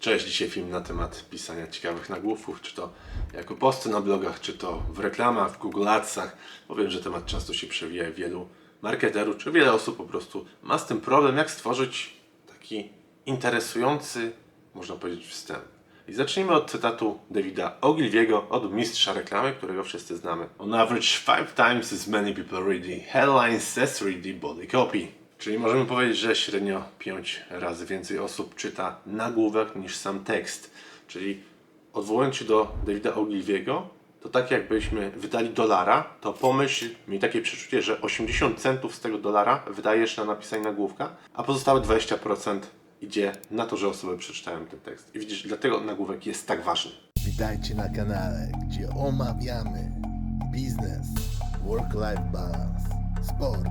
Cześć, dzisiaj film na temat pisania ciekawych nagłówków, czy to jako posty na blogach, czy to w reklamach, w Google Adsach. Powiem, że temat często się przewija wielu marketerów, czy wiele osób po prostu ma z tym problem, jak stworzyć taki interesujący, można powiedzieć, wstęp. I zacznijmy od cytatu Davida Ogilviego od mistrza reklamy, którego wszyscy znamy. On average five times as many people read the headlines as read the body copy. Czyli możemy powiedzieć, że średnio 5 razy więcej osób czyta nagłówek niż sam tekst. Czyli odwołując się do Davida Ogilviego, to tak jakbyśmy wydali dolara, to pomyśl, miej takie przeczucie, że 80 centów z tego dolara wydajesz na napisanie nagłówka, a pozostałe 20% idzie na to, że osoby przeczytają ten tekst. I widzisz, dlatego nagłówek jest tak ważny. Witajcie na kanale, gdzie omawiamy biznes, work-life balance, sport,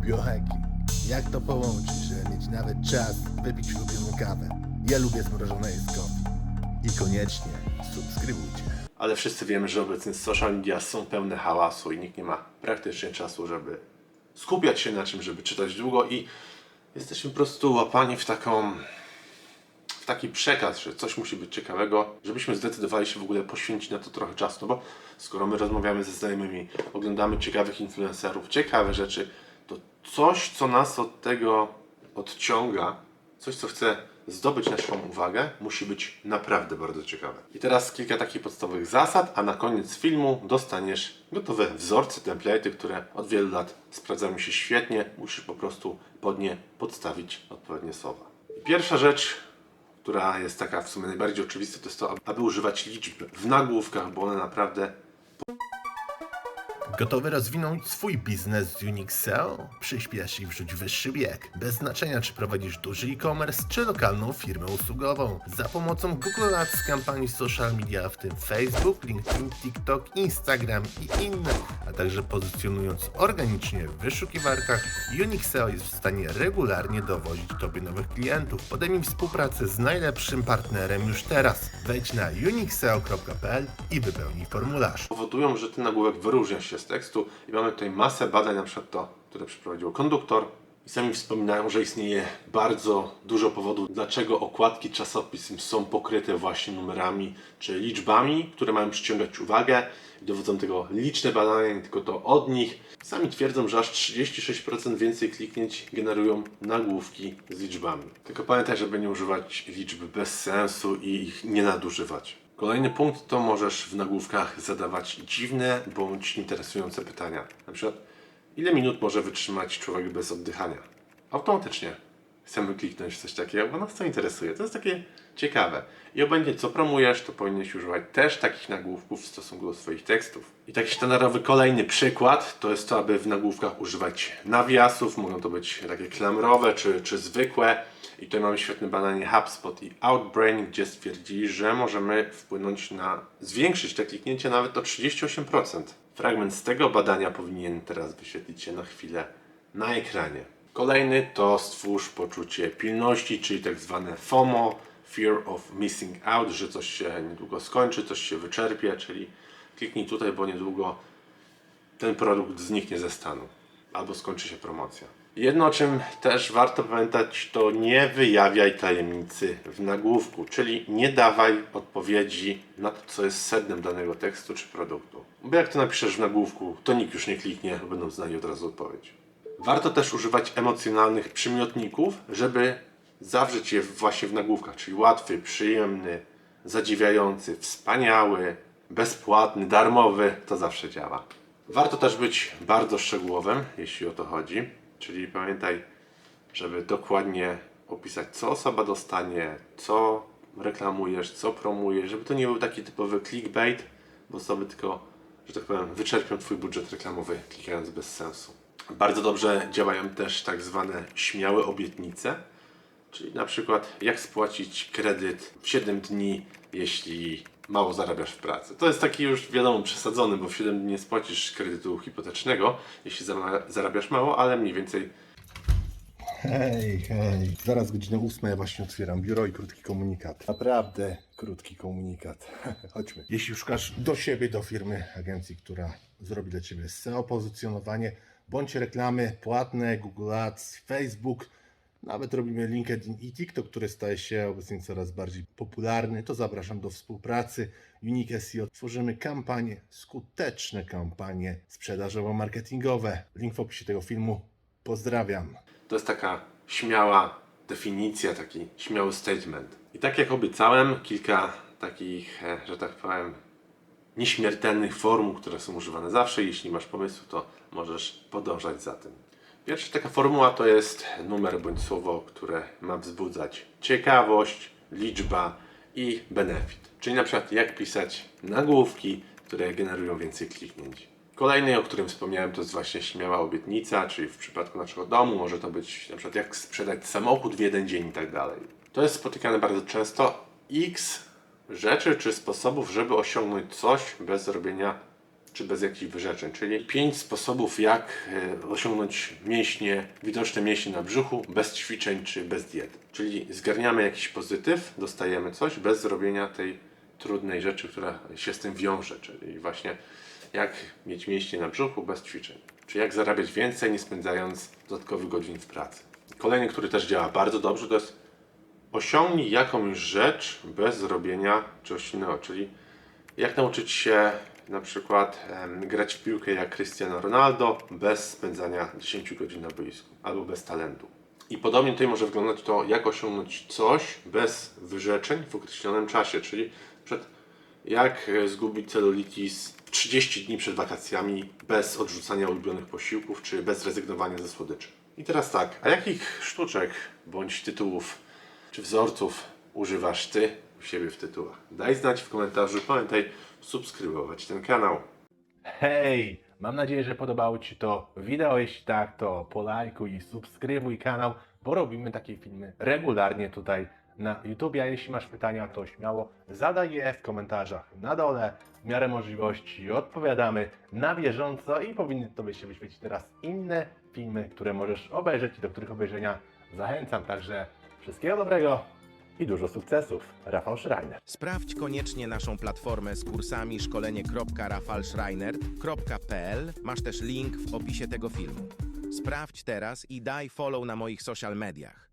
biohacking. Jak to połączyć, żeby mieć nawet czas wypić ulubioną kawę? Ja lubię zmrożone jedzko. I koniecznie subskrybujcie. Ale wszyscy wiemy, że obecnie social media są pełne hałasu i nikt nie ma praktycznie czasu, żeby skupiać się na czym, żeby czytać długo i jesteśmy po prostu łapani w taką w taki przekaz, że coś musi być ciekawego, żebyśmy zdecydowali się w ogóle poświęcić na to trochę czasu, no bo skoro my rozmawiamy ze znajomymi, oglądamy ciekawych influencerów, ciekawe rzeczy, coś, co nas od tego odciąga, coś, co chce zdobyć naszą uwagę, musi być naprawdę bardzo ciekawe. I teraz kilka takich podstawowych zasad, a na koniec filmu dostaniesz gotowe wzorce, template'y, które od wielu lat sprawdzają się świetnie. Musisz po prostu pod nie podstawić odpowiednie słowa. Pierwsza rzecz, która jest taka w sumie najbardziej oczywista, to jest to, aby używać liczb w nagłówkach, bo one naprawdę Gotowy rozwinąć swój biznes z Unixel? Przyspiesz i wrzuć wyższy bieg. Bez znaczenia, czy prowadzisz duży e-commerce, czy lokalną firmę usługową. Za pomocą Google Ads, kampanii social media, w tym Facebook, LinkedIn, TikTok, Instagram i inne, a także pozycjonując organicznie w wyszukiwarkach, Unixel jest w stanie regularnie dowozić Tobie nowych klientów. Podejmij współpracę z najlepszym partnerem już teraz. Wejdź na unixel.pl i wypełnij formularz. powodują, że ten nagłówek wyróżnia się z tekstu i mamy tutaj masę badań, na przykład to, które przeprowadził konduktor i sami wspominają, że istnieje bardzo dużo powodów, dlaczego okładki czasopism są pokryte właśnie numerami czy liczbami, które mają przyciągać uwagę. Dowodzą tego liczne badania, nie tylko to od nich. Sami twierdzą, że aż 36% więcej kliknięć generują nagłówki z liczbami. Tylko pamiętaj, żeby nie używać liczb bez sensu i ich nie nadużywać. Kolejny punkt to możesz w nagłówkach zadawać dziwne bądź interesujące pytania. Na przykład, ile minut może wytrzymać człowiek bez oddychania? Automatycznie chcemy kliknąć w coś takiego, bo nas to interesuje. To jest takie ciekawe. I obojętnie co promujesz, to powinieneś używać też takich nagłówków w stosunku do swoich tekstów. I taki sztandarowy kolejny przykład to jest to, aby w nagłówkach używać nawiasów. Mogą to być takie klamrowe czy, czy zwykłe. I tutaj mamy świetne badanie HubSpot i Outbrain, gdzie stwierdzili, że możemy wpłynąć na, zwiększyć te kliknięcia nawet o 38%. Fragment z tego badania powinien teraz wyświetlić się na chwilę na ekranie. Kolejny to stwórz poczucie pilności, czyli tak zwane FOMO, Fear of Missing Out, że coś się niedługo skończy, coś się wyczerpie, czyli kliknij tutaj, bo niedługo ten produkt zniknie ze stanu albo skończy się promocja. Jedno, o czym też warto pamiętać, to nie wyjawiaj tajemnicy w nagłówku, czyli nie dawaj odpowiedzi na to, co jest sednem danego tekstu czy produktu. Bo jak to napiszesz w nagłówku, to nikt już nie kliknie, będą znali od razu odpowiedź. Warto też używać emocjonalnych przymiotników, żeby zawrzeć je właśnie w nagłówkach, czyli łatwy, przyjemny, zadziwiający, wspaniały, bezpłatny, darmowy, to zawsze działa. Warto też być bardzo szczegółowym, jeśli o to chodzi, czyli pamiętaj, żeby dokładnie opisać, co osoba dostanie, co reklamujesz, co promujesz, żeby to nie był taki typowy clickbait, bo osoby tylko, że tak powiem, wyczerpią Twój budżet reklamowy klikając bez sensu. Bardzo dobrze działają też tak zwane śmiałe obietnice, Czyli na przykład jak spłacić kredyt w 7 dni, jeśli mało zarabiasz w pracy. To jest taki już wiadomo przesadzony, bo w 7 dni nie spłacisz kredytu hipotecznego, jeśli zara- zarabiasz mało, ale mniej więcej Hej, hej. Zaraz godzina ósma, ja właśnie otwieram biuro i krótki komunikat. Naprawdę krótki komunikat. Chodźmy. Jeśli szukasz do siebie, do firmy, agencji, która zrobi dla Ciebie SEO, pozycjonowanie, bądź reklamy płatne, Google Ads, Facebook, Nawet robimy LinkedIn i TikTok, który staje się obecnie coraz bardziej popularny. To zapraszam do współpracy. Unique SEO tworzymy kampanie, skuteczne kampanie sprzedażowo-marketingowe. Link w opisie tego filmu. Pozdrawiam. To jest taka śmiała definicja, taki śmiały statement. I tak jak obiecałem, kilka takich, e, że tak powiem, nieśmiertelnych formuł, które są używane zawsze. Jeśli masz pomysł, to możesz podążać za tym. Pierwsza taka formuła to jest numer bądź słowo, które ma wzbudzać ciekawość, liczba i benefit. Czyli na przykład jak pisać nagłówki, które generują więcej kliknięć. Kolejny, o którym wspomniałem, to jest właśnie śmiała obietnica, czyli w przypadku naszego domu może to być na przykład jak sprzedać samochód w jeden dzień i tak dalej. To jest spotykane bardzo często. X rzeczy czy sposobów, żeby osiągnąć coś bez robienia czy bez jakichś wyrzeczeń, czyli pięć sposobów, jak e, osiągnąć mięśnie, widoczne mięśnie na brzuchu bez ćwiczeń czy bez diet. Czyli zgarniamy jakiś pozytyw, dostajemy coś bez zrobienia tej trudnej rzeczy, która się z tym wiąże, czyli właśnie jak mieć mięśnie na brzuchu bez ćwiczeń, czy jak zarabiać więcej, nie spędzając dodatkowych godzin w pracy. Kolejny, który też działa bardzo dobrze, to jest osiągnij jakąś rzecz bez zrobienia czegoś innego, czyli jak nauczyć się na przykład em, grać w piłkę jak Cristiano Ronaldo bez spędzania 10 godzin na boisku albo bez talentu. I podobnie tutaj może wyglądać to, jak osiągnąć coś bez wyrzeczeń w określonym czasie, czyli przed jak e, zgubić celulitis w 30 dni przed wakacjami bez odrzucania ulubionych posiłków czy bez rezygnowania ze słodyczy. I teraz tak, a jakich sztuczek bądź tytułów czy wzorców używasz ty u siebie w tytułach? Daj znać w komentarzu, pamiętaj subskrybować ten kanał. Hej! Mam nadzieję, że podobało Ci to wideo. Jeśli tak, to polajkuj i subskrybuj kanał, bo robimy takie filmy regularnie tutaj na YouTube. A jeśli masz pytania, to śmiało zadaj je w komentarzach na dole. W miarę możliwości odpowiadamy na bieżąco i powinny Tobie się wyświecić teraz inne filmy, które możesz obejrzeć i do których obejrzenia zachęcam. Także wszystkiego dobrego i dużo sukcesów. Rafał Schreiner. Sprawdź koniecznie naszą platformę z kursami szkolenie.rafalschreiner.pl. Masz też link w opisie tego filmu. Sprawdź teraz i daj follow na moich social mediach.